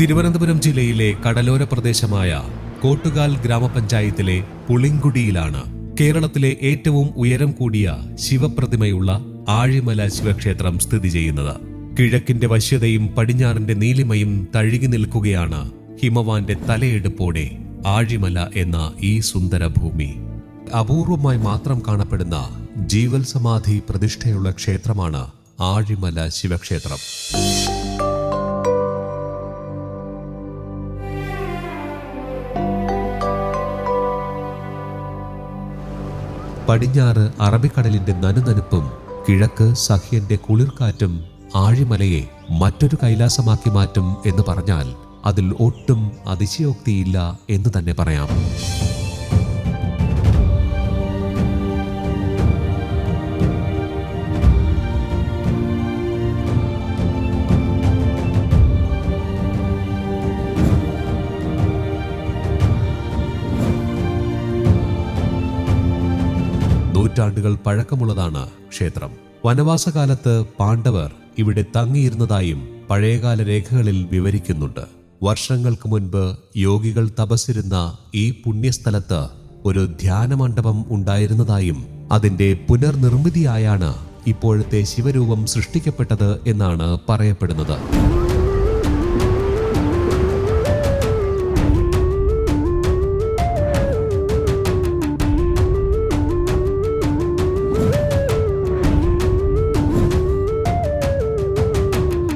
തിരുവനന്തപുരം ജില്ലയിലെ കടലോര പ്രദേശമായ കോട്ടുകാൽ ഗ്രാമപഞ്ചായത്തിലെ പുളിങ്കുടിയിലാണ് കേരളത്തിലെ ഏറ്റവും ഉയരം കൂടിയ ശിവപ്രതിമയുള്ള ആഴിമല ശിവക്ഷേത്രം സ്ഥിതി ചെയ്യുന്നത്. കിഴക്കിന്റെ വശ്യതയും പടിഞ്ഞാറിന്റെ നീലിമയും തഴുകി നിൽക്കുകയാണ് ഹിമവാന്റെ തലയെടുപ്പോടെ ആഴിമല എന്ന ഈ സുന്ദര ഭൂമി. അപൂർവമായി മാത്രം കാണപ്പെടുന്ന ജീവൽ സമാധി പ്രതിഷ്ഠയുള്ള ക്ഷേത്രമാണ് ആഴിമല ശിവക്ഷേത്രം. പടിഞ്ഞാറ് അറബിക്കടലിന്റെ നനുനനുപ്പും കിഴക്ക് സഹ്യന്റെ കുളിർക്കാറ്റും ആഴിമലയെ മറ്റൊരു കൈലാസമാക്കി മാറ്റും എന്ന് പറഞ്ഞാൽ അതിൽ ഒട്ടും അതിശയോക്തിയില്ല എന്ന് തന്നെ പറയാം. നൂറ്റാണ്ടുകൾ പഴക്കമുള്ളതാണ് ക്ഷേത്രം. വനവാസകാലത്ത് പാണ്ഡവർ ഇവിടെ തങ്ങിയിരുന്നതായും പഴയകാല രേഖകളിൽ വിവരിക്കുന്നുണ്ട്. വർഷങ്ങൾക്ക് മുൻപ് യോഗികൾ തപസ്സിരുന്ന ഈ പുണ്യസ്ഥലത്ത് ഒരു ധ്യാനമണ്ഡപം ഉണ്ടായിരുന്നതായും അതിന്റെ പുനർനിർമ്മിതിയായാണ് ഇപ്പോഴത്തെ ശിവരൂപം സൃഷ്ടിക്കപ്പെട്ടത് എന്നാണ് പറയപ്പെടുന്നത്.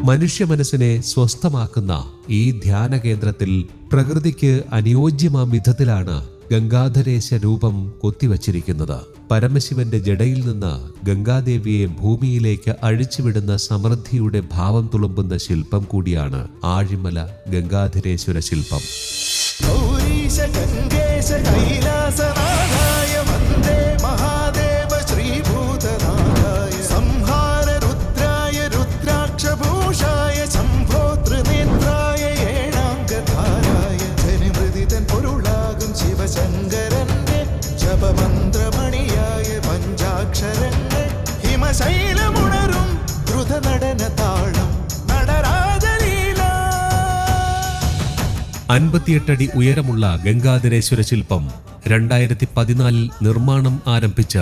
മനുഷ്യ മനസ്സിനെ സ്വസ്ഥമാക്കുന്ന ഈ ധ്യാന കേന്ദ്രത്തിൽ പ്രകൃതിക്ക് അനുയോജ്യമാം വിധത്തിലാണ് ഗംഗാധരേശ രൂപം കൊത്തിവച്ചിരിക്കുന്നത്. പരമശിവന്റെ ജടയിൽ നിന്ന് ഗംഗാദേവിയെ ഭൂമിയിലേക്ക് അഴിച്ചുവിടുന്ന സമൃദ്ധിയുടെ ഭാവം തുളുമ്പുന്ന ശില്പം കൂടിയാണ് ആഴിമല ഗംഗാധരേശ്വര ശില്പം. അൻപത്തിയെട്ടടി ഉയരമുള്ള ഗംഗാധരേശ്വര ശില്പം രണ്ടായിരത്തി പതിനാലിൽ നിർമ്മാണം ആരംഭിച്ച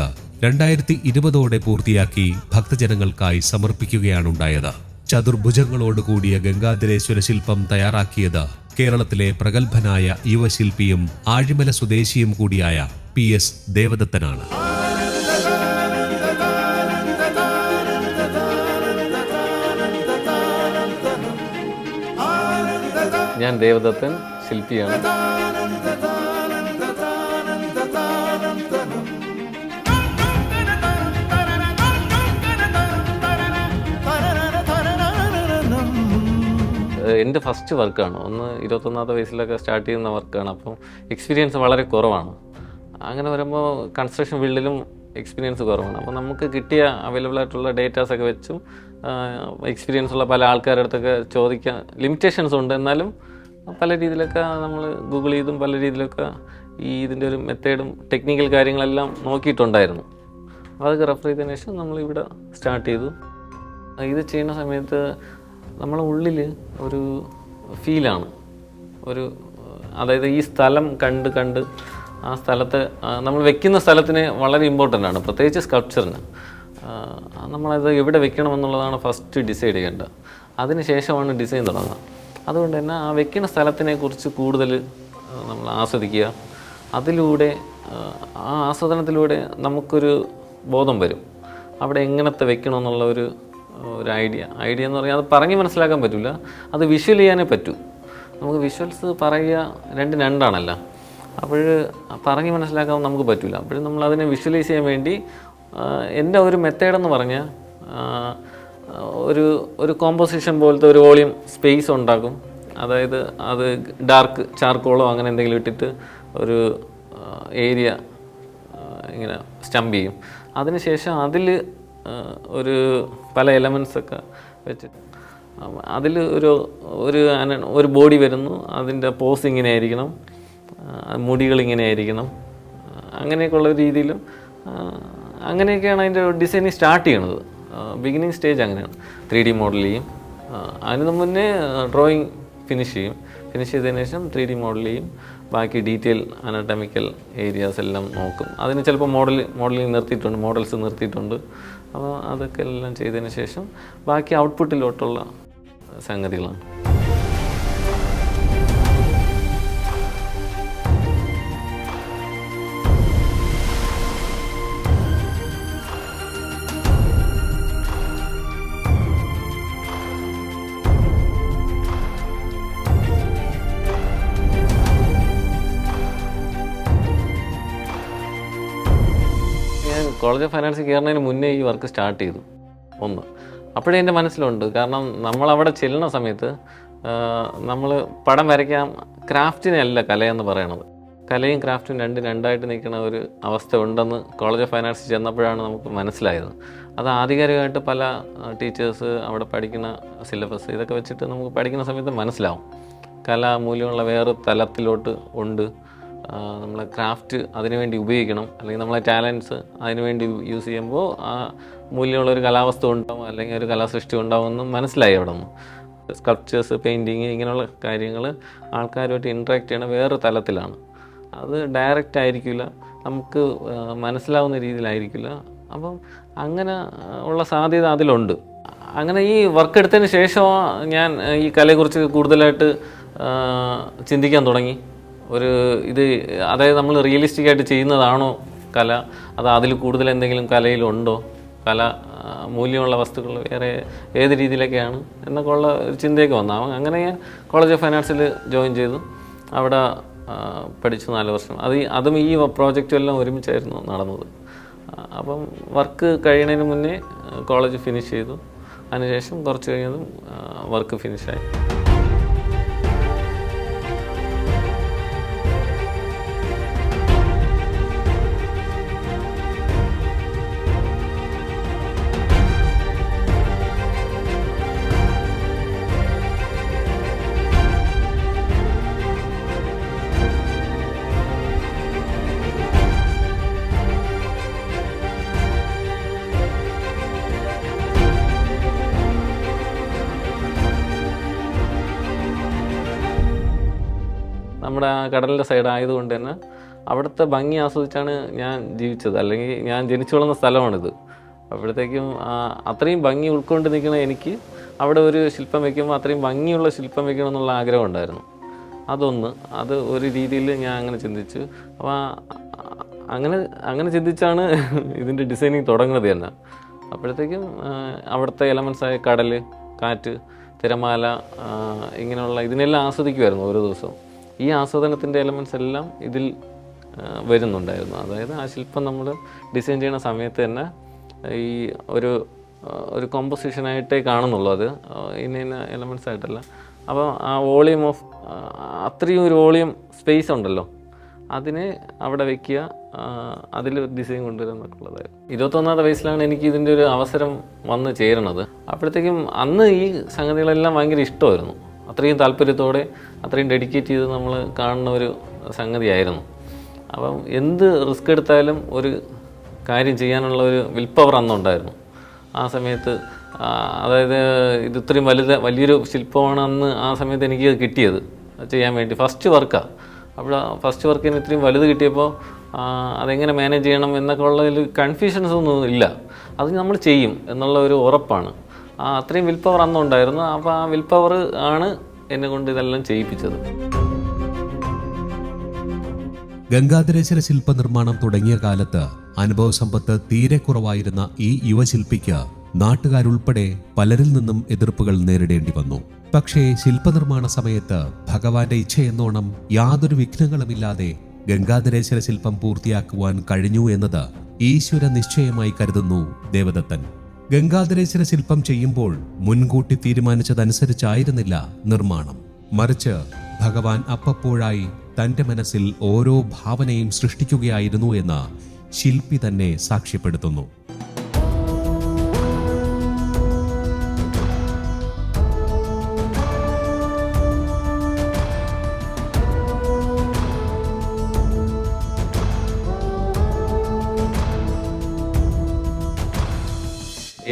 രണ്ടായിരത്തി ഇരുപതോടെ പൂർത്തിയാക്കി ഭക്തജനങ്ങൾക്കായി സമർപ്പിക്കുകയാണുണ്ടായത്. ചതുർഭുജങ്ങളോടുകൂടിയ ഗംഗാധരേശ്വര ശില്പം തയ്യാറാക്കിയത് കേരളത്തിലെ പ്രഗത്ഭനായ യുവശില്പിയും ആഴിമല സ്വദേശിയും കൂടിയായ പി എസ് ദേവദത്തനാണ്. ഞാൻ ദേവദത്തൻ ശില്പിയാണ്. എന്റെ ഫസ്റ്റ് വർക്കാണ് ഒന്ന് ഇരുപത്തൊന്നാമത്തെ വയസ്സിലൊക്കെ സ്റ്റാർട്ട് ചെയ്യുന്ന വർക്കാണ് അപ്പം എക്സ്പീരിയൻസ് വളരെ കുറവാണ്. അങ്ങനെ വരുമ്പോൾ കൺസ്ട്രക്ഷൻ ഫീൽഡിലും എക്സ്പീരിയൻസ് കുറവാണ്. അപ്പോൾ നമുക്ക് കിട്ടിയ അവൈലബിൾ ആയിട്ടുള്ള ഡേറ്റാസ് ഒക്കെ വെച്ചും എക്സ്പീരിയൻസ് ഉള്ള പല ആൾക്കാരുടെ അടുത്തൊക്കെ ചോദിക്കാൻ ലിമിറ്റേഷൻസ് ഉണ്ട്. എന്നാലും പല രീതിയിലൊക്കെ നമ്മൾ ഗൂഗിൾ ചെയ്തും പല രീതിയിലൊക്കെ ഈ ഇതിന്റെ ഒരു മെത്തേഡും ടെക്നിക്കൽ കാര്യങ്ങളെല്ലാം നോക്കിയിട്ടുണ്ടായിരുന്നു. അതൊക്കെ റെഫർ ചെയ്തതിന് ശേഷം നമ്മൾ ഇവിടെ സ്റ്റാർട്ട് ചെയ്തു ഇത് ചെയ്യുന്ന സമയത്ത് നമ്മളെ ഉള്ളിൽ ഒരു ഫീലാണ് ഒരു അതായത് ഈ സ്ഥലം കണ്ട് കണ്ട് ആ സ്ഥലത്ത് നമ്മൾ വെക്കുന്ന സ്ഥലത്തിന് വളരെ ഇമ്പോർട്ടന്റ് ആണ്. പ്രത്യേകിച്ച് സ്കൾപ്ചറിന് നമ്മളത് എവിടെ വെക്കണമെന്നുള്ളതാണ് ഫസ്റ്റ് ഡിസൈഡ് ചെയ്യേണ്ടത്. അതിന് ശേഷമാണ് ഡിസൈൻ തുടങ്ങുക. അതുകൊണ്ട് തന്നെ ആ വെക്കുന്ന സ്ഥലത്തിനെ കുറിച്ച് കൂടുതൽ നമ്മൾ ആസ്വദിക്കുക. അതിലൂടെ ആ, ആസ്വാദനത്തിലൂടെ നമുക്കൊരു ബോധം വരും. അവിടെ എങ്ങനത്തെ വെക്കണമെന്നുള്ള ഒരു ഒരു ഐഡിയ. ഐഡിയ എന്ന് പറഞ്ഞാൽ അത് പറഞ്ഞ് മനസ്സിലാക്കാൻ പറ്റില്ല അത് വിഷ്വൽ ചെയ്യാനേ പറ്റൂ. നമുക്ക് വിഷ്വൽസ് പറയുക രണ്ട് രണ്ടാണല്ലോ. അപ്പോൾ പറഞ്ഞ് മനസ്സിലാക്കാൻ നമുക്ക് പറ്റില്ല അപ്പോഴും നമ്മൾ അതിനെ വിഷ്വലൈസ് ചെയ്യാൻ വേണ്ടി എന്റെ ഒരു മെത്തേഡെന്ന് പറഞ്ഞാൽ ഒരു ഒരു കോമ്പോസിഷൻ പോലത്തെ ഒരു വോളിയം സ്പേസ് ഉണ്ടാക്കും. അതായത് അത് ഡാർക്ക് ചാർക്കോളോ അങ്ങനെ എന്തെങ്കിലും ഇട്ടിട്ട് ഒരു ഏരിയ ഇങ്ങനെ സ്റ്റംപ് ചെയ്യും. അതിനുശേഷം അതിൽ ഒരു പല എലമെൻസൊക്കെ വെച്ചിട്ട് അതിൽ ഒരു ഒരു ഒരു ബോഡി വരുന്നു. അതിന്റെ പോസ് ഇങ്ങനെ ആയിരിക്കണം മുടികൾ ഇങ്ങനെ ആയിരിക്കണം അങ്ങനെയൊക്കെയുള്ള രീതിയിലും അങ്ങനെയൊക്കെയാണ് അതിന്റെ ഡിസൈനിങ് സ്റ്റാർട്ട് ചെയ്യണത്. ബിഗിനിങ് സ്റ്റേജ് അങ്ങനെയാണ്. ത്രീ ഡി മോഡൽ ചെയ്യും അതിന് മുന്നേ ഡ്രോയിങ് ഫിനിഷ് ചെയ്യും. ഫിനിഷ് ചെയ്തതിന് ശേഷം ത്രീ ഡി മോഡൽ ചെയ്യും ബാക്കി ഡീറ്റെയിൽ അനാട്ടമിക്കൽ ഏരിയാസ് എല്ലാം നോക്കും. അതിന് ചിലപ്പോൾ മോഡൽ മോഡലിംഗ് നിർത്തിയിട്ടുണ്ട് മോഡൽസ് നിർത്തിയിട്ടുണ്ട്. അപ്പോൾ അതൊക്കെ എല്ലാം ചെയ്തതിന് ശേഷം ബാക്കി ഔട്ട്പുട്ടിലോട്ടുള്ള സംഗതികളാണ്. കോളേജ് ഓഫ് ഫൈനാൻസിൽ കയറുന്നതിന് മുന്നേ ഈ വർക്ക് സ്റ്റാർട്ട് ചെയ്തു. ഒന്ന്. അപ്പോഴേ എന്റെ മനസ്സിലുണ്ട്. കാരണം നമ്മളവിടെ ചെല്ലുന്ന സമയത്ത് നമ്മൾ പടം വരയ്ക്കാൻ ക്രാഫ്റ്റിനെയല്ല കലയെന്ന് പറയണത്. കലയും ക്രാഫ്റ്റും രണ്ടും രണ്ടായിട്ട് നിൽക്കുന്ന ഒരു അവസ്ഥ ഉണ്ടെന്ന് കോളേജ് ഓഫ് ഫൈനാൻസിൽ ചെന്നപ്പോഴാണ് നമുക്ക് മനസ്സിലായത്. അത് ആധികാരികമായിട്ട് പല ടീച്ചേഴ്സ് അവിടെ പഠിക്കുന്ന സിലബസ് ഇതൊക്കെ വെച്ചിട്ട് നമുക്ക് പഠിക്കുന്ന സമയത്ത് മനസ്സിലാവും. കലാമൂല്യമുള്ള വേറെ തലത്തിലോട്ട് ഉണ്ട്. നമ്മളെ ക്രാഫ്റ്റ് അതിനുവേണ്ടി ഉപയോഗിക്കണം. അല്ലെങ്കിൽ നമ്മളെ ടാലൻസ് അതിനുവേണ്ടി യൂസ് ചെയ്യുമ്പോൾ ആ മൂല്യമുള്ള ഒരു കലാവസ്തു ഉണ്ടാവും അല്ലെങ്കിൽ ഒരു കലാസൃഷ്ടി ഉണ്ടാവുമെന്ന് മനസ്സിലായി അവിടെ നിന്ന്. സ്കൾപ്ചേഴ്സ് പെയിന്റിങ് ഇങ്ങനെയുള്ള കാര്യങ്ങൾ ആൾക്കാരുമായിട്ട് ഇൻട്രാക്ട് ചെയ്യണ വേറെ തലത്തിലാണ്. അത് ഡയറക്റ്റ് ആയിരിക്കില്ല. നമുക്ക് മനസ്സിലാവുന്ന രീതിയിലായിരിക്കില്ല. അപ്പം അങ്ങനെ ഉള്ള സാധ്യത അതിലുണ്ട്. അങ്ങനെ ഈ വർക്ക് എടുത്തതിന് ശേഷം ഞാൻ ഈ കലയെക്കുറിച്ച് കൂടുതലായിട്ട് ചിന്തിക്കാൻ തുടങ്ങി. ഒരു ഇത് അതായത് നമ്മൾ റിയലിസ്റ്റിക് ആയിട്ട് ചെയ്യുന്നതാണോ കല? അത് അതിൽ കൂടുതൽ എന്തെങ്കിലും കലയിലുണ്ടോ? കല മൂല്യമുള്ള വസ്തുക്കൾ വേറെ ഏത് രീതിയിലൊക്കെയാണ് എന്നൊക്കെ ഉള്ള ഒരു ചിന്തയൊക്കെ വന്നു. അങ്ങനെ ഞാൻ കോളേജ് ഓഫ് ഫൈൻ ആർട്സിൽ ജോയിൻ ചെയ്തു. അവിടെ പഠിച്ചു നാല് വർഷം. അത് അതും ഈ പ്രോജക്റ്റും എല്ലാം ഒരുമിച്ചായിരുന്നു നടന്നത്. അപ്പം വർക്ക് കഴിയുന്നതിന് മുന്നേ കോളേജ് ഫിനിഷ് ചെയ്തു. അതിനുശേഷം കുറച്ച് കഴിഞ്ഞതും വർക്ക് ഫിനിഷായി നമ്മുടെ ആ കടലിന്റെ സൈഡ് ആയതുകൊണ്ട് തന്നെ അവിടുത്തെ ഭംഗി ആസ്വദിച്ചാണ് ഞാൻ ജീവിച്ചത്. അല്ലെങ്കിൽ ഞാൻ ജനിച്ചു വളർന്ന സ്ഥലമാണിത്. അപ്പോഴത്തേക്കും അത്രയും ഭംഗി ഉൾക്കൊണ്ട് നിൽക്കുന്ന എനിക്ക് അവിടെ ഒരു ശില്പം വയ്ക്കുമ്പോൾ അത്രയും ഭംഗിയുള്ള ശില്പം വെക്കണം എന്നുള്ള ആഗ്രഹം ഉണ്ടായിരുന്നു. അതൊന്ന് അത് ഒരു രീതിയിൽ ഞാൻ അങ്ങനെ ചിന്തിച്ചു. അപ്പോൾ അങ്ങനെ അങ്ങനെ ചിന്തിച്ചാണ് ഇതിന്റെ ഡിസൈനിങ് തുടങ്ങുന്നത് തന്നെ. അപ്പോഴത്തേക്കും അവിടുത്തെ എലമെൻസ് ആയ കടൽ കാറ്റ് തിരമാല ഇങ്ങനെയുള്ള ഇതിനെല്ലാം ആസ്വദിക്കുമായിരുന്നു ഓരോ ദിവസവും. ഈ ആസ്വാദനത്തിന്റെ എലമെൻസ് എല്ലാം ഇതിൽ വരുന്നുണ്ടായിരുന്നു. അതായത് ആ ശില്പം നമ്മൾ ഡിസൈൻ ചെയ്യുന്ന സമയത്ത് തന്നെ ഈ ഒരു ഒരു കോമ്പോസിഷനായിട്ടേ കാണുന്നുള്ളൂ അത്. ഇന്ന ഇന്ന എലമെൻസ് ആയിട്ടല്ല. അപ്പോൾ ആ വോളിയം ഓഫ് അത്രയും ഒരു വോളിയം സ്പേസ് ഉണ്ടല്ലോ. അതിനെ അവിടെ വെക്കുക അതിൽ ഡിസൈൻ കൊണ്ടുവരിക എന്നൊക്കെ ഉള്ളതായിരുന്നു ഇരുപത്തൊന്നാമത്തെ വയസ്സിലാണ് എനിക്ക് ഇതിന്റെ ഒരു അവസരം വന്ന് ചേരണത് അപ്പോഴത്തേക്കും അന്ന് ഈ സംഗതികളെല്ലാം ഭയങ്കര ഇഷ്ടമായിരുന്നു. അത്രയും താല്പര്യത്തോടെ അത്രയും ഡെഡിക്കേറ്റ് ചെയ്ത് നമ്മൾ കാണുന്ന ഒരു സംഗതിയായിരുന്നു. അപ്പം എന്ത് റിസ്ക് എടുത്താലും ഒരു കാര്യം ചെയ്യാനുള്ള ഒരു വിൽ പവർ അന്നുണ്ടായിരുന്നു. ആ സമയത്ത് അതായത് ഇത് ഇത്രയും വലുത് വലിയൊരു ശില്പമാണ് അന്ന് ആ സമയത്ത് എനിക്ക് കിട്ടിയത്. ചെയ്യാൻ വേണ്ടി. ഫസ്റ്റ് വർക്കാണ് അപ്പോൾ ഫസ്റ്റ് വർക്കിന് ഇത്രയും വലുത് കിട്ടിയപ്പോൾ അതെങ്ങനെ മാനേജ് ചെയ്യണം എന്നൊക്കെ ഉള്ളതിൽ കൺഫ്യൂഷൻസ് ഒന്നും ഇല്ല. അത് നമ്മൾ ചെയ്യും എന്നുള്ള ഒരു ഉറപ്പാണ്. അത്രയും വിൽ പവർ അന്നുണ്ടായിരുന്നു. അപ്പോൾ ആ വിൽ പവർ ആണ് എന്നെ കൊണ്ട് ഇതെല്ലാം ചെയ്യിപ്പിച്ചത്. ഗംഗാധരേശ്വര ശില്പനിർമ്മാണം തുടങ്ങിയ കാലത്ത് അനുഭവസമ്പത്ത് തീരെ കുറവായിരുന്ന ഈ യുവശില്പിക്ക് നാട്ടുകാരുൾപ്പെടെ പലരിൽ നിന്നും എതിർപ്പുകൾ നേരിടേണ്ടി വന്നു. പക്ഷേ ശില്പനിർമ്മാണ സമയത്ത് ഭഗവാന്റെ ഇച്ഛയെന്നോണം യാതൊരു വിഘ്നങ്ങളുമില്ലാതെ ഗംഗാധരേശ്വര ശില്പം പൂർത്തിയാക്കുവാൻ കഴിഞ്ഞു എന്നത് ഈശ്വര നിശ്ചയമായി കരുതുന്നു ദേവദത്തൻ. ഗംഗാധരേശ്വര ശില്പം ചെയ്യുമ്പോൾ മുൻകൂട്ടി തീരുമാനിച്ചതനുസരിച്ചായിരുന്നില്ല നിർമ്മാണം. മറിച്ച് ഭഗവാൻ അപ്പപ്പോഴായി തന്റെ മനസ്സിൽ ഓരോ ഭാവനയും സൃഷ്ടിക്കുകയായിരുന്നു എന്ന് ശില്പി തന്നെ സാക്ഷ്യപ്പെടുത്തുന്നു.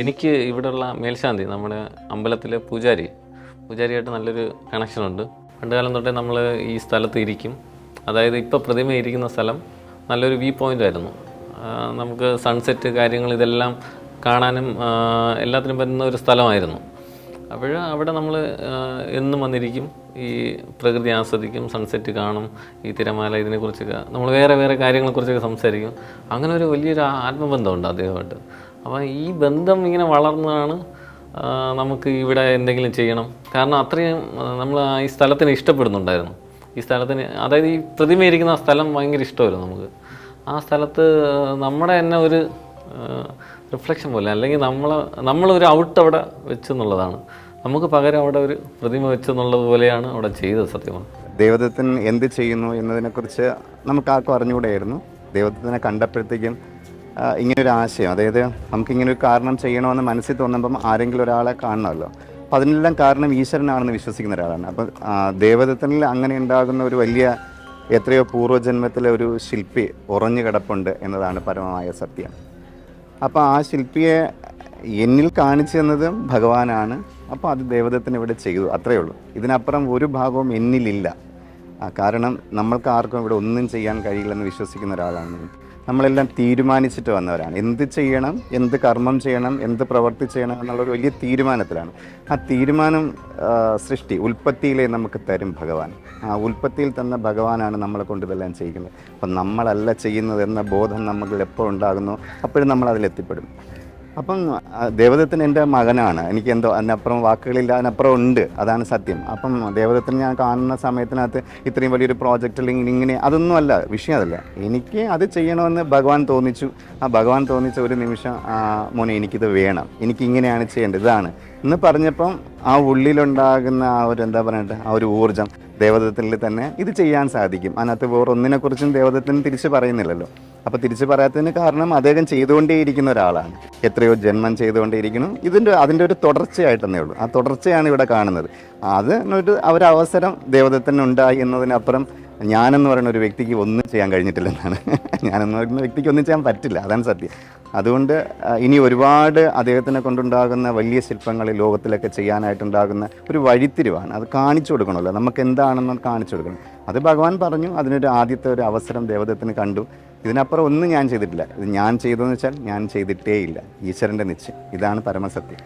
എനിക്ക് ഇവിടെയുള്ള മേൽശാന്തി നമ്മുടെ അമ്പലത്തിലെ പൂജാരി പൂജാരിയായിട്ട് നല്ലൊരു കണക്ഷനുണ്ട് പണ്ട് കാലം തൊട്ടേ നമ്മൾ ഈ സ്ഥലത്ത് ഇരിക്കും. അതായത് ഇപ്പോൾ പ്രതിമ ഇരിക്കുന്ന സ്ഥലം നല്ലൊരു വ്യൂ പോയിന്റ് ആയിരുന്നു. നമുക്ക് സൺസെറ്റ് കാര്യങ്ങൾ ഇതെല്ലാം കാണാനും എല്ലാത്തിനും പറ്റുന്ന ഒരു സ്ഥലമായിരുന്നു. അപ്പോൾ അവിടെ നമ്മൾ എന്നും വന്നിരിക്കും. ഈ പ്രകൃതി ആസ്വദിക്കും സൺസെറ്റ് കാണും ഈ തിരമാല ഇതിനെക്കുറിച്ചൊക്കെ നമ്മൾ വേറെ വേറെ കാര്യങ്ങളെക്കുറിച്ചൊക്കെ സംസാരിക്കും. അങ്ങനെ ഒരു വലിയൊരു ആത്മബന്ധമുണ്ട് അദ്ദേഹമായിട്ട്. അപ്പോൾ ഈ ബന്ധം ഇങ്ങനെ വളർന്നതാണ് നമുക്ക് ഇവിടെ എന്തെങ്കിലും ചെയ്യണം. കാരണം അത്രയും നമ്മൾ ഈ സ്ഥലത്തിന് ഇഷ്ടപ്പെടുന്നുണ്ടായിരുന്നു. ഈ സ്ഥലത്തിന് അതായത് ഈ പ്രതിമയിരിക്കുന്ന ആ സ്ഥലം ഭയങ്കര ഇഷ്ടമായിരുന്നു നമുക്ക്. ആ സ്ഥലത്ത് നമ്മുടെ തന്നെ ഒരു റിഫ്ലക്ഷൻ പോലെ അല്ലെങ്കിൽ നമ്മൾ നമ്മളൊരു ഔട്ട് അവിടെ വെച്ചെന്നുള്ളതാണ്. നമുക്ക് പകരം അവിടെ ഒരു പ്രതിമ വെച്ചെന്നുള്ളത് പോലെയാണ് അവിടെ ചെയ്തത് സത്യമാണ്. ദൈവദത്തൻ എന്ത് ചെയ്യുന്നു എന്നതിനെക്കുറിച്ച് നമുക്ക് ആർക്കും അറിഞ്ഞുകൂടെയായിരുന്നു. ദൈവദത്തിനെ കണ്ടപ്പോഴത്തേക്കും ഇങ്ങനൊരു ആശയം. അതായത് നമുക്കിങ്ങനെ ഒരു കാരണം ചെയ്യണമെന്ന് മനസ്സിൽ തോന്നുമ്പം ആരെങ്കിലും ഒരാളെ കാണണമല്ലോ. അപ്പം അതിനെല്ലാം കാരണം ഈശ്വരനാണെന്ന് വിശ്വസിക്കുന്ന ഒരാളാണ്. അപ്പം ദേവതത്തിൽ അങ്ങനെ ഉണ്ടാകുന്ന ഒരു വലിയ എത്രയോ പൂർവജന്മത്തിലെ ഒരു ശില്പി ഉറഞ്ഞു കിടപ്പുണ്ട് എന്നതാണ് പരമമായ സത്യം. അപ്പോൾ ആ ശില്പിയെ എന്നിൽ കാണിച്ചു തന്നതും ഭഗവാനാണ്. അപ്പോൾ അത് ദേവതത്തിന് ഇവിടെ ചെയ്തു. അത്രയേ ഉള്ളൂ. ഇതിനപ്പുറം ഒരു ഭാഗവും എന്നിലില്ല. കാരണം നമ്മൾക്ക് ആർക്കും ഇവിടെ ഒന്നും ചെയ്യാൻ കഴിയില്ലെന്ന് വിശ്വസിക്കുന്ന ഒരാളാണ്. നമ്മളെല്ലാം തീരുമാനിച്ചിട്ട് വന്നവരാണ്. എന്ത് ചെയ്യണം എന്ത് കർമ്മം ചെയ്യണം എന്ത് പ്രവൃത്തി ചെയ്യണം എന്നുള്ളൊരു വലിയ തീരുമാനത്തിലാണ്. ആ തീരുമാനം സൃഷ്ടി ഉൽപ്പത്തിയിലെ നമുക്ക് തരും ഭഗവാൻ. ആ ഉൽപ്പത്തിയിൽ തന്ന ഭഗവാനാണ് നമ്മളെ കൊണ്ട് ഇതെല്ലാം ചെയ്യുന്നത്. അപ്പം നമ്മളല്ല ചെയ്യുന്നത് എന്ന ബോധം നമുക്ക് എപ്പോൾ ഉണ്ടാകുന്നു. അപ്പോഴും നമ്മൾ അതിലെത്തിപ്പെടും അപ്പം ദേവദത്തൻ എന്റെ മകനാണ്. എനിക്ക് എന്തോ അതിനപ്പുറം വാക്കുകളില്ല അതിനപ്പുറം ഉണ്ട്. അതാണ് സത്യം. അപ്പം ദേവദത്തൻ ഞാൻ കാണുന്ന സമയത്തിനകത്ത് ഇത്രയും വലിയൊരു പ്രോജക്റ്റ് അല്ലെങ്കിൽ ഇങ്ങനെ അതൊന്നും അല്ല വിഷയം അതല്ല. എനിക്ക് അത് ചെയ്യണമെന്ന് ഭഗവാൻ തോന്നിച്ചു. ആ ഭഗവാൻ തോന്നിച്ച ഒരു നിമിഷം മോനെ എനിക്കിത് വേണം. എനിക്ക് ഇങ്ങനെയാണ് ചെയ്യേണ്ടത്. ഇതാണ്. എന്ന് പറഞ്ഞപ്പം ആ ഉള്ളിലുണ്ടാകുന്ന ആ ഒരു എന്താ പറയട്ടെ ആ ഒരു ഊർജം ദേവതത്തിൽ തന്നെ ഇത് ചെയ്യാൻ സാധിക്കും. അതിനകത്ത് വേറെ ഒന്നിനെക്കുറിച്ചും ദേവതത്തിന് തിരിച്ച് പറയുന്നില്ലല്ലോ. അപ്പോൾ തിരിച്ചു പറയാത്തതിന് കാരണം അദ്ദേഹം ചെയ്തുകൊണ്ടേയിരിക്കുന്ന ഒരാളാണ്. എത്രയോ ജന്മം ചെയ്തുകൊണ്ടേയിരിക്കുന്നു. ഇതിന്റെ അതിന്റെ ഒരു തുടർച്ചയായിട്ടെന്നേ ഉള്ളൂ. ആ തുടർച്ചയാണ് ഇവിടെ കാണുന്നത്. അത് ഒരു ഒരവസരം ദേവദത്തിന് ഉണ്ടായി എന്നതിനപ്പുറം ഞാനെന്ന് പറയുന്ന ഒരു വ്യക്തിക്ക് ഒന്നും ചെയ്യാൻ കഴിഞ്ഞിട്ടില്ലെന്നാണ്. ഞാനെന്ന് പറയുന്ന വ്യക്തിക്ക് ഒന്നും ചെയ്യാൻ പറ്റില്ല. അതാണ് സത്യം. അതുകൊണ്ട് ഇനി ഒരുപാട് അദ്ദേഹത്തിനെ കൊണ്ടുണ്ടാകുന്ന വലിയ ശില്പങ്ങൾ ലോകത്തിലൊക്കെ ചെയ്യാനായിട്ടുണ്ടാകുന്ന ഒരു വഴിത്തിരിവാണ്. അത് കാണിച്ചു കൊടുക്കണമല്ലോ. നമുക്ക് എന്താണെന്ന് കാണിച്ചു കൊടുക്കണം. അത് ഭഗവാൻ പറഞ്ഞു. അതിനൊരു ആദ്യത്തെ ഒരു അവസരം ദേവദത്തിന് കണ്ടു. ഇതിനപ്പുറം ഒന്നും ഞാൻ ചെയ്തിട്ടില്ല. ഇത് ഞാൻ ചെയ്തതെന്ന് വെച്ചാൽ ഞാൻ ചെയ്തിട്ടേയില്ല. ഈശ്വരന്റെ നിശ്ചയം. ഇതാണ് പരമസത്യം.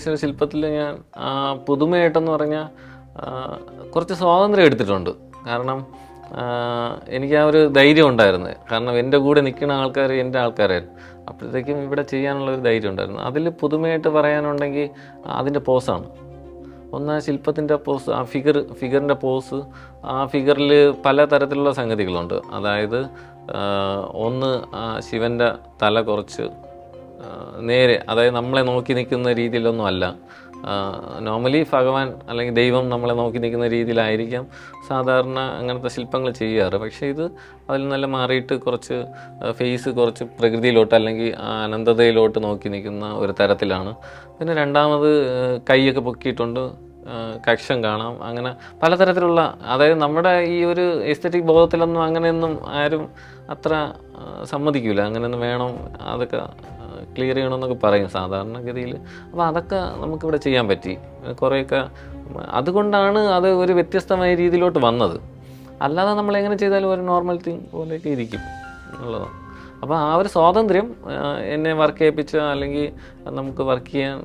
ഗംഗാധരേശ്വര ശില്പത്തിൽ ഞാൻ പുതുമയായിട്ടെന്ന് പറഞ്ഞാൽ കുറച്ച് സ്വാതന്ത്ര്യം എടുത്തിട്ടുണ്ട്. കാരണം എനിക്ക് ആ ഒരു ധൈര്യം ഉണ്ടായിരുന്നു. കാരണം എന്റെ കൂടെ നിൽക്കുന്ന ആൾക്കാർ എന്റെ ആൾക്കാരായിരുന്നു. അപ്പോഴത്തേക്കും ഇവിടെ ചെയ്യാനുള്ള ഒരു ധൈര്യം ഉണ്ടായിരുന്നു. അതിൽ പുതുമയായിട്ട് പറയാനുണ്ടെങ്കിൽ അതിന്റെ പോസാണ്. ഒന്ന് ശില്പത്തിന്റെ പോസ് ആ ഫിഗർ ഫിഗറിന്റെ പോസ് ആ ഫിഗറിൽ പല തരത്തിലുള്ള സംഗതികളുണ്ട്. അതായത് ഒന്ന് ശിവന്റെ തല കുറച്ച് നേരെ അതായത് നമ്മളെ നോക്കി നിൽക്കുന്ന രീതിയിലൊന്നും അല്ല. നോർമലി ഭഗവാൻ അല്ലെങ്കിൽ ദൈവം നമ്മളെ നോക്കി നിൽക്കുന്ന രീതിയിലായിരിക്കാം. സാധാരണ അങ്ങനത്തെ ശില്പങ്ങൾ ചെയ്യാറ്. പക്ഷേ ഇത് അതിൽ നല്ല മാറിയിട്ട് കുറച്ച് ഫേസ് കുറച്ച് പ്രകൃതിയിലോട്ട് അല്ലെങ്കിൽ അനന്തതയിലോട്ട് നോക്കി നിൽക്കുന്ന ഒരു തരത്തിലാണ്. പിന്നെ രണ്ടാമത് കൈയൊക്കെ പൊക്കിയിട്ടുണ്ട്. കക്ഷം കാണാം. അങ്ങനെ പലതരത്തിലുള്ള അതായത് നമ്മുടെ ഈ ഒരു എസ്തറ്റിക് ബോധത്തിലൊന്നും അങ്ങനെയൊന്നും ആരും അത്ര സമ്മതിക്കില്ല സമ്മതിക്കൂല. അങ്ങനെയൊന്നും വേണം അതൊക്കെ ക്ലിയർ ചെയ്യണമെന്നൊക്കെ പറയും സാധാരണഗതിയിൽ. അപ്പോൾ അതൊക്കെ നമുക്കിവിടെ ചെയ്യാൻ പറ്റി. കുറേയൊക്കെ അതുകൊണ്ടാണ് അത് ഒരു വ്യത്യസ്തമായ രീതിയിലോട്ട് വന്നത്. അല്ലാതെ നമ്മൾ എങ്ങനെ ചെയ്താലും ഒരു നോർമൽ തിങ് പോലെയൊക്കെ ഇരിക്കും എന്നുള്ളതാണ്. അപ്പോൾ ആ ഒരു സ്വാതന്ത്ര്യം എന്നെ വർക്ക് ചെയ്യിപ്പിച്ച അല്ലെങ്കിൽ നമുക്ക് വർക്ക് ചെയ്യാൻ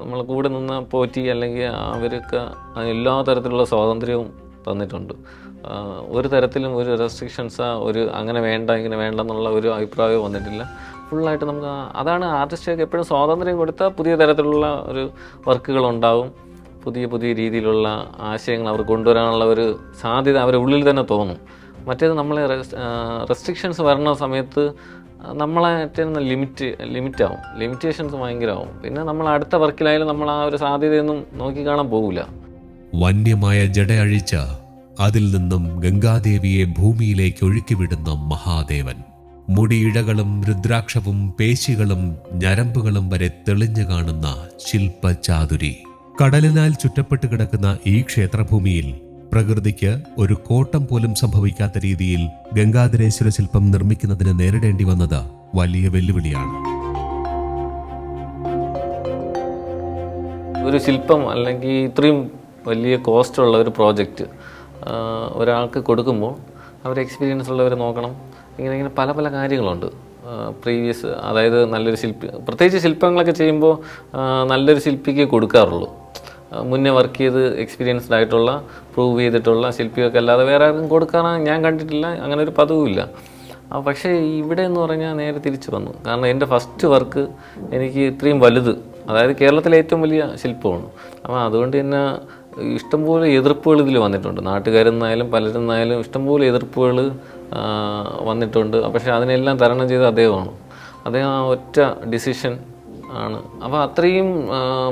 നമ്മൾ കൂടെ നിന്ന് പോറ്റി അല്ലെങ്കിൽ അവർക്ക് എല്ലാ തരത്തിലുള്ള സ്വാതന്ത്ര്യവും തന്നിട്ടുണ്ട്. ഒരു തരത്തിലും ഒരു റെസ്ട്രിക്ഷൻസ് ഒരു അങ്ങനെ വേണ്ട ഇങ്ങനെ വേണ്ട എന്നുള്ള ഒരു അഭിപ്രായവും വന്നിട്ടില്ല. ഫുള്ളായിട്ട് നമുക്ക് അതാണ് ആർട്ടിസ്റ്റുകൾക്ക് എപ്പോഴും സ്വാതന്ത്ര്യം കൊടുത്താൽ പുതിയ തരത്തിലുള്ള ഒരു വർക്കുകൾ ഉണ്ടാവും പുതിയ പുതിയ രീതിയിലുള്ള ആശയങ്ങൾ അവർ കൊണ്ടുവരാനുള്ള ഒരു സാധ്യത അവരുടെ ഉള്ളിൽ തന്നെ തോന്നും. മറ്റേത് നമ്മളെ റെസ്ട്രിക്ഷൻസ് വരുന്ന സമയത്ത് നമ്മളെ ഏറ്റവും ലിമിറ്റ് ലിമിറ്റാവും ലിമിറ്റേഷൻസ് ഭയങ്കരമാവും. പിന്നെ നമ്മൾ അടുത്ത വർക്കിലായാലും നമ്മൾ ആ ഒരു സാധ്യതയൊന്നും നോക്കി കാണാൻ പോകില്ല വന്യമായ ജട അഴിച്ച അതിൽ നിന്നും ഗംഗാദേവിയെ ഭൂമിയിലേക്ക് ഒഴുക്കിവിടുന്ന മഹാദേവൻ. മുടിയിഴകളും രുദ്രാക്ഷവും പേശികളും ഞരമ്പുകളും വരെ തെളിഞ്ഞു കാണുന്ന ശില്പചാതുരി. കടലിനാൽ ചുറ്റപ്പെട്ട് കിടക്കുന്ന ഈ ക്ഷേത്രഭൂമിയിൽ പ്രകൃതിക്ക് ഒരു കോട്ടം പോലും സംഭവിക്കാത്ത രീതിയിൽ ഗംഗാധരേശ്വര ശില്പം നിർമ്മിക്കുന്നതിന് നേരിടേണ്ടി വന്നത് വലിയ വെല്ലുവിളിയാണ്. ഒരു ശില്പം അല്ലെങ്കിൽ ഇത്രയും വലിയ കോസ്റ്റ് ഉള്ള ഒരു പ്രോജക്റ്റ് ഒരാൾക്ക് കൊടുക്കുമ്പോൾ അവർ എക്സ്പീരിയൻസ് ഉള്ളവരെ നോക്കണം. ഇങ്ങനെ ഇങ്ങനെ പല പല കാര്യങ്ങളുണ്ട്. പ്രീവിയസ് അതായത് നല്ലൊരു ശില്പി പ്രത്യേകിച്ച് ശില്പങ്ങളൊക്കെ ചെയ്യുമ്പോൾ നല്ലൊരു ശില്പിക്ക് കൊടുക്കാറുള്ളൂ. മുന്നേ വർക്ക് ചെയ്ത് എക്സ്പീരിയൻസ്ഡ് ആയിട്ടുള്ള പ്രൂവ് ചെയ്തിട്ടുള്ള ശില്പികൾക്ക് അല്ലാതെ വേറെ ആർക്കും കൊടുക്കാൻ ഞാൻ കണ്ടിട്ടില്ല അങ്ങനെ ഒരു പതിവുമില്ല ആ പക്ഷേ ഇവിടെ എന്ന് പറഞ്ഞാൽ നേരെ തിരിച്ചു വന്നു. കാരണം എന്റെ ഫസ്റ്റ് വർക്ക് എനിക്ക് ഇത്രയും വലുത് അതായത് കേരളത്തിലെ ഏറ്റവും വലിയ ശില്പമാണ്. അപ്പോൾ അതുകൊണ്ട് തന്നെ ഇഷ്ടംപോലെ എതിർപ്പുകൾ ഇതിൽ വന്നിട്ടുണ്ട്. നാട്ടുകാരെന്നായാലും പലരെന്നായാലും ഇഷ്ടംപോലെ എതിർപ്പുകൾ വന്നിട്ടുണ്ട്. പക്ഷേ അതിനെല്ലാം തരണം ചെയ്ത അദ്ദേഹമാണ്. അദ്ദേഹം ആ ഒറ്റ ഡിസിഷൻ ആണ്. അപ്പോൾ അത്രയും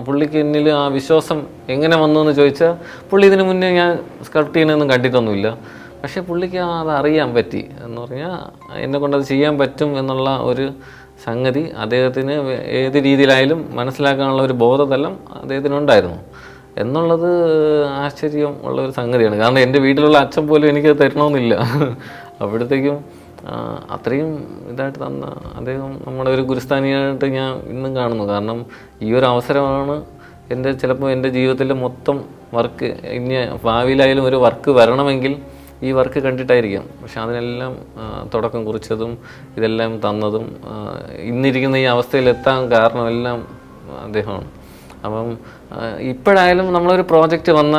പുള്ളിക്ക് എന്നിൽ ആ വിശ്വാസം എങ്ങനെ വന്നു എന്ന് ചോദിച്ചാൽ പുള്ളി ഇതിനു മുന്നേ ഞാൻ സ്കൾപ്റ്റ് ചെയ്യണമെന്നും കണ്ടിട്ടൊന്നുമില്ല. പക്ഷേ പുള്ളിക്ക് അത് അറിയാൻ പറ്റി എന്ന് പറഞ്ഞാൽ എന്നെ കൊണ്ടത് ചെയ്യാൻ പറ്റും എന്നുള്ള ഒരു സംഗതി അദ്ദേഹത്തിന് ഏത് രീതിയിലായാലും മനസ്സിലാക്കാനുള്ള ഒരു ബോധതലം അദ്ദേഹത്തിനുണ്ടായിരുന്നു. എന്നുള്ളത് ആശ്ചര്യം ഉള്ള ഒരു സംഗതിയാണ്. കാരണം എന്റെ വീട്ടിലുള്ള അച്ഛൻ പോലും എനിക്ക് തരണമെന്നില്ല. അപ്പോഴത്തേക്കും ആ, അത്രയും ഇതായിട്ട് തന്ന അദ്ദേഹം നമ്മുടെ ഒരു ഗുരുസ്ഥാനിയായിട്ട് ഞാൻ ഇന്നും കാണുന്നു. കാരണം ഈ ഒരു അവസരമാണ് എന്റെ ചിലപ്പോൾ എന്റെ ജീവിതത്തിലെ മൊത്തം വർക്ക് ഇനി ഭാവിയിലായാലും ഒരു വർക്ക് വരണമെങ്കിൽ ഈ വർക്ക് കണ്ടിട്ടായിരിക്കാം. പക്ഷെ അതിനെല്ലാം തുടക്കം കുറിച്ചതും ഇതെല്ലാം തന്നതും ഇന്നിരിക്കുന്ന ഈ അവസ്ഥയിലെത്താൻ കാരണമെല്ലാം അദ്ദേഹമാണ്. അപ്പം ഇപ്പോഴായാലും നമ്മളൊരു പ്രോജക്റ്റ് വന്ന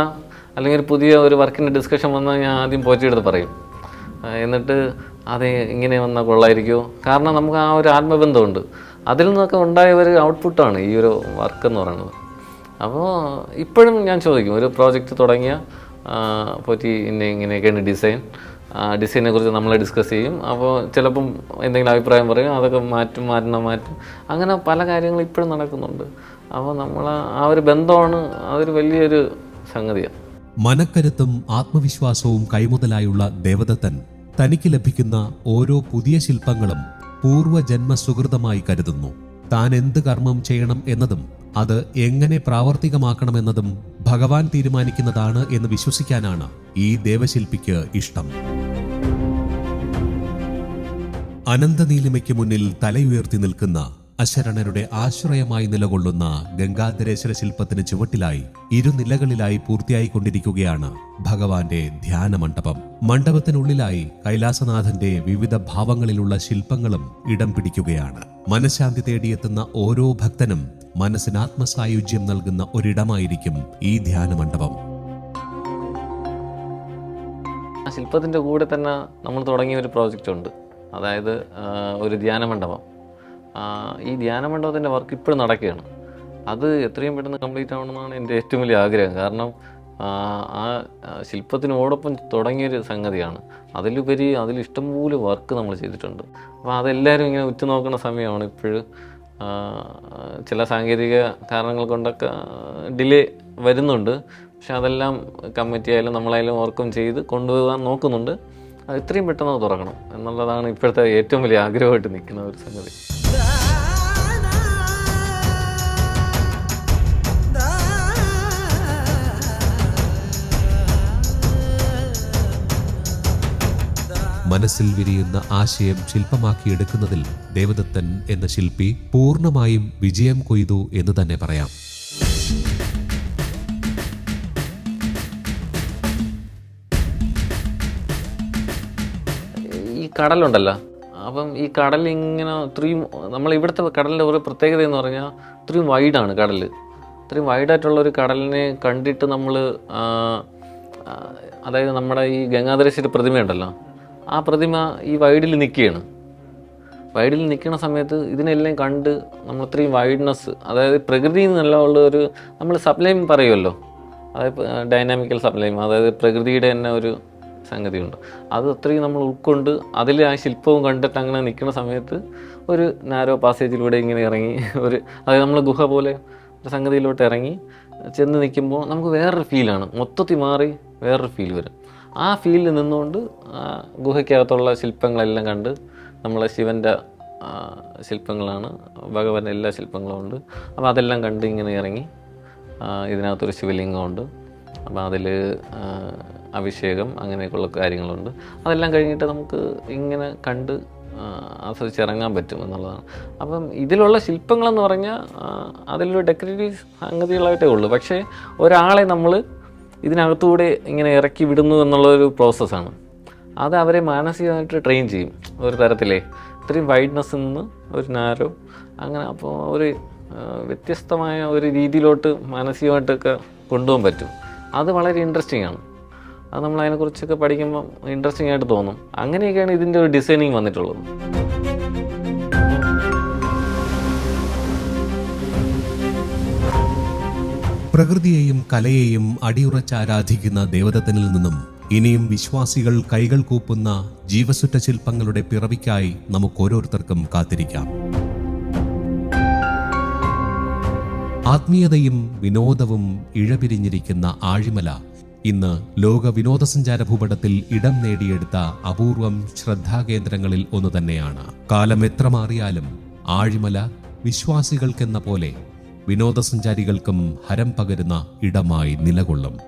അല്ലെങ്കിൽ പുതിയ ഒരു വർക്കിന്റെ ഡിസ്കഷൻ വന്നാൽ ഞാൻ ആദ്യം പോറ്റിയെടുത്ത് പറയും. എന്നിട്ട് അത് ഇങ്ങനെ വന്നാൽ കൊള്ളായിരിക്കുമോ? കാരണം നമുക്ക് ആ ഒരു ആത്മബന്ധമുണ്ട്. അതിൽ നിന്നൊക്കെ ഉണ്ടായ ഒരു ഔട്ട്പുട്ടാണ് ഈ ഒരു വർക്ക് എന്ന് പറയുന്നത്. അപ്പോൾ ഇപ്പോഴും ഞാൻ ചോദിക്കും ഒരു പ്രോജക്റ്റ് തുടങ്ങിയ പറ്റി ഇന്ന ഇങ്ങനെയൊക്കെയാണ് ഡിസൈൻ ഡിസൈനെ കുറിച്ച് നമ്മൾ ഡിസ്കസ് ചെയ്യും. അപ്പോൾ ചിലപ്പം എന്തെങ്കിലും അഭിപ്രായം പറയും അതൊക്കെ മാറ്റും മാറ്റണം മാറ്റും. അങ്ങനെ പല കാര്യങ്ങളും ഇപ്പോഴും നടക്കുന്നുണ്ട്. അപ്പോൾ നമ്മൾ ആ ഒരു ബന്ധമാണ് അതൊരു വലിയൊരു സംഗതിയാണ്. മനക്കരുത്തും ആത്മവിശ്വാസവും കൈമുതലായുള്ള ദേവദത്തൻ തനിക്ക് ലഭിക്കുന്ന ഓരോ പുതിയ ശില്പങ്ങളും പൂർവജന്മ സുഹൃതമായി കരുതുന്നു. താൻ എന്ത് കർമ്മം ചെയ്യണം എന്നതും അത് എങ്ങനെ പ്രാവർത്തികമാക്കണമെന്നതും ഭഗവാൻ തീരുമാനിക്കുന്നതാണ് എന്ന് വിശ്വസിക്കാനാണ് ഈ ദേവശില്പിക്ക് ഇഷ്ടം. അനന്തനീലിമയ്ക്ക് മുന്നിൽ തലയുയർത്തി നിൽക്കുന്ന അശരണരുടെ ആശ്രയമായി നിലകൊള്ളുന്ന ഗംഗാധരേശ്വര ശില്പത്തിന് ചുവട്ടിലായി ഇരുനിലകളിലായി പൂർത്തിയായിക്കൊണ്ടിരിക്കുകയാണ് ഭഗവാന്റെ ധ്യാന മണ്ഡപം. മണ്ഡപത്തിനുള്ളിലായി കൈലാസനാഥന്റെ വിവിധ ഭാവങ്ങളിലുള്ള ശില്പങ്ങളും ഇടം പിടിക്കുകയാണ്. മനഃശാന്തി തേടിയെത്തുന്ന ഓരോ ഭക്തനും മനസ്സിന് ആത്മസായുജ്യം നൽകുന്ന ഒരിടമായിരിക്കും ഈ ധ്യാന മണ്ഡപം. ആ ശില്പത്തിന്റെ കൂടെ തന്നെ നമ്മൾ തുടങ്ങിയ ഒരു പ്രോജക്റ്റ് ഉണ്ട്. അതായത് ഒരു ധ്യാന മണ്ഡപം. ഈ ധ്യാന മണ്ഡപത്തിന്റെ വർക്ക് ഇപ്പോഴും നടക്കുകയാണ്. അത് എത്രയും പെട്ടെന്ന് കംപ്ലീറ്റ് ആവണമെന്നാണ് എന്റെ ഏറ്റവും വലിയ ആഗ്രഹം. കാരണം ആ, ശില്പത്തിനോടൊപ്പം തുടങ്ങിയൊരു സംഗതിയാണ്. അതിലുപരി അതിലിഷ്ടം ഇഷ്ടംപോലെ വർക്ക് നമ്മൾ ചെയ്തിട്ടുണ്ട്. അപ്പോൾ അതെല്ലാവരും ഇങ്ങനെ ഉറ്റുനോക്കുന്ന സമയമാണ് ഇപ്പോഴും ചില സാങ്കേതിക കാരണങ്ങൾ കൊണ്ടൊക്കെ ഡിലേ വരുന്നുണ്ട്. പക്ഷെ അതെല്ലാം കമ്മിറ്റി ആയാലും നമ്മളായാലും വർക്കും ചെയ്ത് കൊണ്ടുപോകാൻ നോക്കുന്നുണ്ട്. ഇത്രയും പെട്ടെന്ന് തുറക്കണം. എന്നുള്ളതാണ് ഇപ്പോഴത്തെ ഏറ്റവും വലിയ ആഗ്രഹമായിട്ട് നിൽക്കുന്ന ഒരു സംഗതി. മനസ്സിൽ വിരിയുന്ന ആശയം ശില്പമാക്കിയെടുക്കുന്നതിൽ ദേവദത്തൻ എന്ന ശില്പി പൂർണമായും വിജയം കൊയ്തു എന്ന് തന്നെ പറയാം. കടലുണ്ടല്ലോ. അപ്പം ഈ കടൽ ഇങ്ങനെ ഇത്രയും നമ്മൾ ഇവിടുത്തെ കടലിന്റെ ഒരു പ്രത്യേകത എന്ന് പറഞ്ഞാൽ ഇത്രയും വൈഡാണ് കടൽ ഇത്രയും വൈഡായിട്ടുള്ള ഒരു കടലിനെ കണ്ടിട്ട് നമ്മൾ അതായത് നമ്മുടെ ഈ ഗംഗാധരേശ്വരി പ്രതിമയുണ്ടല്ലോ ആ പ്രതിമ ഈ വൈഡിൽ നിൽക്കുകയാണ്. വൈഡിൽ നിൽക്കുന്ന സമയത്ത് ഇതിനെല്ലാം കണ്ട് നമ്മൾ ഇത്രയും വൈഡ്നെസ് അതായത് പ്രകൃതിയിൽ നിന്നല്ല ഉള്ള ഒരു നമ്മൾ സപ്ലൈം പറയുമല്ലോ. അതായത് ഡൈനാമിക്കൽ സപ്ലൈം അതായത് പ്രകൃതിയുടെ തന്നെ ഒരു സംഗതിയുണ്ട്. അത് അത്രയും നമ്മൾ ഉൾക്കൊണ്ട് അതിൽ ആ ശില്പവും കണ്ടിട്ട് അങ്ങനെ നിൽക്കുന്ന സമയത്ത് ഒരു നാരോ പാസേജിലൂടെ ഇങ്ങനെ ഇറങ്ങി ഒരു അതായത് നമ്മൾ ഗുഹ പോലെ ഒരു സംഗതിയിലോട്ട് ഇറങ്ങി ചെന്ന് നിൽക്കുമ്പോൾ നമുക്ക് വേറൊരു ഫീലാണ് മൊത്തത്തിൽ മാറി വേറൊരു ഫീൽ വരും. ആ ഫീലിൽ നിന്നുകൊണ്ട് ആ ഗുഹയ്ക്കകത്തുള്ള ശില്പങ്ങളെല്ലാം കണ്ട് നമ്മളെ ശിവന്റെ ശില്പങ്ങളാണ് ഭഗവാന്റെ എല്ലാ ശില്പങ്ങളും ഉണ്ട്. അപ്പോൾ അതെല്ലാം കണ്ട് ഇങ്ങനെ ഇറങ്ങി ഇതിനകത്തൊരു ശിവലിംഗമുണ്ട് അപ്പോൾ അതിൽ അഭിഷേകം അങ്ങനെയൊക്കെയുള്ള കാര്യങ്ങളുണ്ട്. അതെല്ലാം കഴിഞ്ഞിട്ട് നമുക്ക് ഇങ്ങനെ കണ്ട് ആസ്വദിച്ചിറങ്ങാൻ പറ്റും എന്നുള്ളതാണ്. അപ്പം ഇതിലുള്ള ശില്പങ്ങളെന്ന് പറഞ്ഞാൽ അതിലൊരു ഡെക്കറേറ്റീവ് സംഗതികളായിട്ടേ ഉള്ളൂ. പക്ഷേ ഒരാളെ നമ്മൾ ഇതിനകത്തൂടെ ഇങ്ങനെ ഇറക്കി വിടുന്നു എന്നുള്ളൊരു പ്രോസസ്സാണ് അത് അവരെ മാനസികമായിട്ട് ട്രെയിൻ ചെയ്യും ഒരു തരത്തിലേ. ഇത്രയും വൈഡ്നെസ്സിൽ നിന്ന് ഒരു നാരോ അങ്ങനെ അപ്പോൾ ഒരു വ്യത്യസ്തമായ ഒരു രീതിയിലോട്ട് മാനസികമായിട്ടൊക്കെ കൊണ്ടുപോകാൻ പറ്റും. അത് വളരെ ഇൻട്രസ്റ്റിംഗ് ആണ്. അത് നമ്മൾ അതിനെക്കുറിച്ചൊക്കെ പഠിക്കുമ്പോൾ ഇൻട്രസ്റ്റിംഗ് ആയിട്ട് തോന്നും. അങ്ങനെയൊക്കെയാണ് ഇതിന്റെ ഒരു ഡിസൈനിങ് വന്നിട്ടുള്ളത്. പ്രകൃതിയെയും കലയെയും അടിയുറച്ച് ആരാധിക്കുന്ന ദേവദത്തനിൽ നിന്നും ഇനിയും വിശ്വാസികൾ കൈകൾ കൂപ്പുന്ന ജീവസുറ്റ ശില്പങ്ങളുടെ പിറവിക്കായി നമുക്ക് ഓരോരുത്തർക്കും കാത്തിരിക്കാം. ആത്മീയതയും വിനോദവും ഇഴപിരിഞ്ഞിരിക്കുന്ന ആഴിമല ഇന്ന് ലോക വിനോദസഞ്ചാര ഭൂപടത്തിൽ ഇടം നേടിയെടുത്ത അപൂർവം ശ്രദ്ധാകേന്ദ്രങ്ങളിൽ ഒന്ന് തന്നെയാണ്. കാലം എത്ര മാറിയാലും ആഴിമല വിശ്വാസികൾക്കെന്ന പോലെ വിനോദസഞ്ചാരികൾക്കും ഹരം പകരുന്ന ഇടമായി നിലകൊള്ളും.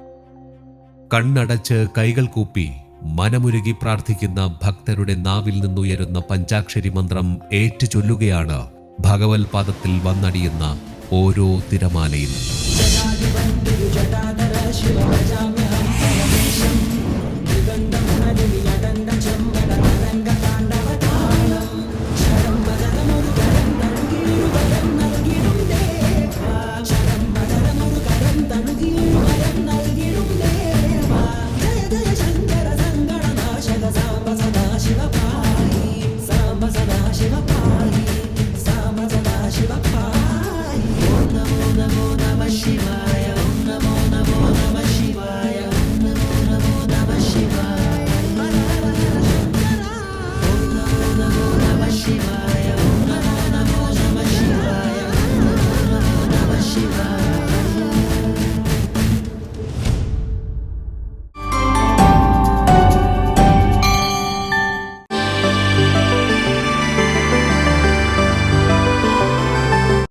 കണ്ണടച്ച് കൈകൾ കൂപ്പി മനമുരുകി പ്രാർത്ഥിക്കുന്ന ഭക്തരുടെ നാവിൽ നിന്നുയരുന്ന പഞ്ചാക്ഷരി മന്ത്രം ഏറ്റു ചൊല്ലുകയാണ് ഭഗവത്പാദത്തിൽ വന്നടിയുന്ന ഓരോ തിരമാലയും ശിവ